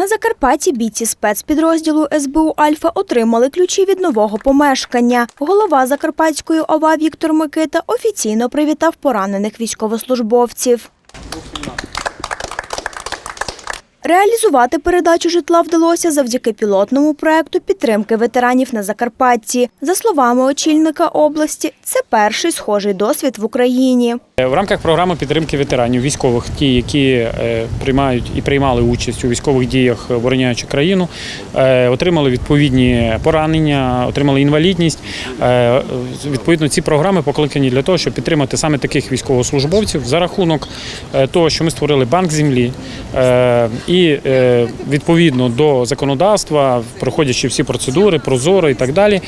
На Закарпатті бійці спецпідрозділу СБУ Альфа отримали ключі від нового помешкання. Голова Закарпатської ОВА Віктор Микита офіційно привітав поранених військовослужбовців. Реалізувати передачу житла вдалося завдяки пілотному проекту підтримки ветеранів на Закарпатті. За словами очільника області, це перший схожий досвід в Україні. Е, В рамках програми підтримки ветеранів військових, ті, які е, приймають і приймали участь у військових діях, е, обороняючи країну, отримали відповідні поранення, отримали інвалідність. Відповідно, ці програми покликані для того, щоб підтримати саме таких військовослужбовців за рахунок того, що ми створили банк землі і відповідно до законодавства, проходячи всі процедури, прозоро і так далі.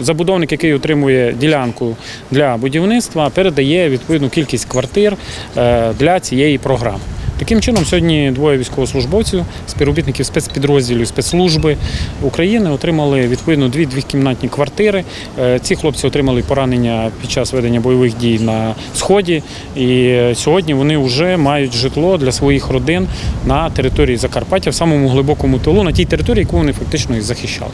Забудовник, який отримує ділянку для будівництва, передає відповідну кількість квартир е, для цієї програми. Таким чином, сьогодні двоє військовослужбовців, співробітників спецпідрозділів спецслужби України отримали відповідно дві двокімнатні квартири. Е, Ці хлопці отримали поранення під час ведення бойових дій на сході, і сьогодні вони вже мають житло для своїх родин на території Закарпаття, в самому глибокому тилу, на тій території, яку вони фактично і захищали.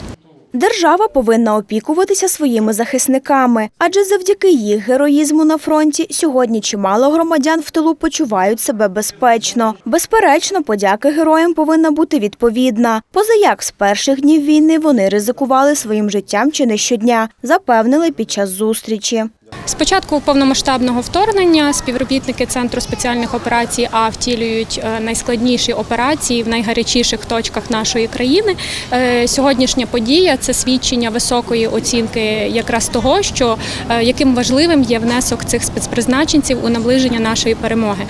Держава повинна опікуватися своїми захисниками, адже завдяки їх героїзму на фронті сьогодні чимало громадян в тилу почувають себе безпечно. Безперечно, подяка героям повинна бути відповідна. Позаяк з перших днів війни вони ризикували своїм життям чи не щодня, запевнили під час зустрічі. З початку повномасштабного вторгнення співробітники Центру спеціальних операцій А втілюють е, найскладніші операції в найгарячіших точках нашої країни. Е, Сьогоднішня подія це свідчення високої оцінки якраз того, що е, яким важливим є внесок цих спецпризначенців у наближення нашої перемоги.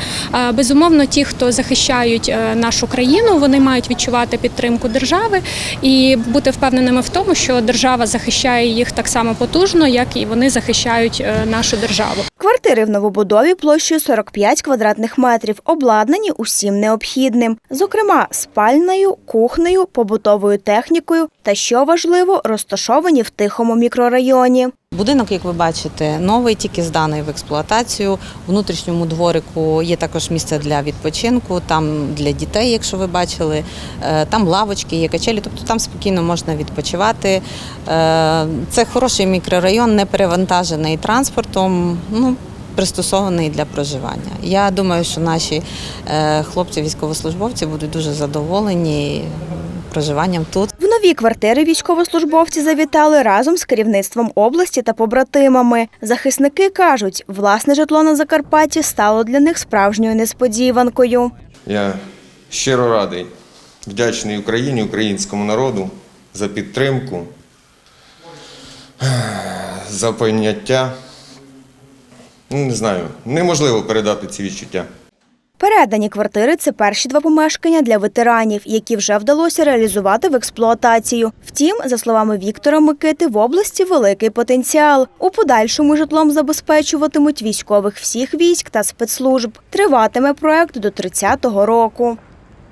Безумовно, ті, хто захищають нашу країну, вони мають відчувати підтримку держави і бути впевненими в тому, що держава захищає їх так само потужно, як і вони захищають нашу державу. Квартири в новобудові площею 45 квадратних метрів, обладнані усім необхідним, зокрема спальною, кухнею, побутовою технікою та, що важливо, розташовані в тихому мікрорайоні. Будинок, як ви бачите, новий, тільки зданий в експлуатацію. У внутрішньому дворику є також місце для відпочинку, там для дітей, якщо ви бачили, Е, там лавочки, є качелі, тобто там спокійно можна відпочивати. Е, Це хороший мікрорайон, не перевантажений транспортом. Ну, Пристосований для проживання. Я думаю, що наші е, хлопці, військовослужбовці будуть дуже задоволені проживанням тут. В нові квартири військовослужбовці завітали разом з керівництвом області та побратимами. Захисники кажуть, власне житло на Закарпатті стало для них справжньою несподіванкою. Я щиро радий, вдячний Україні, українському народу за підтримку, за поняття. Ну, Не знаю, неможливо передати ці відчуття. Передані квартири це перші два помешкання для ветеранів, які вже вдалося реалізувати в експлуатацію. Втім, за словами Віктора Микити, в області великий потенціал. У подальшому житлом забезпечуватимуть військових всіх військ та спецслужб. Триватиме проект до 30-го року.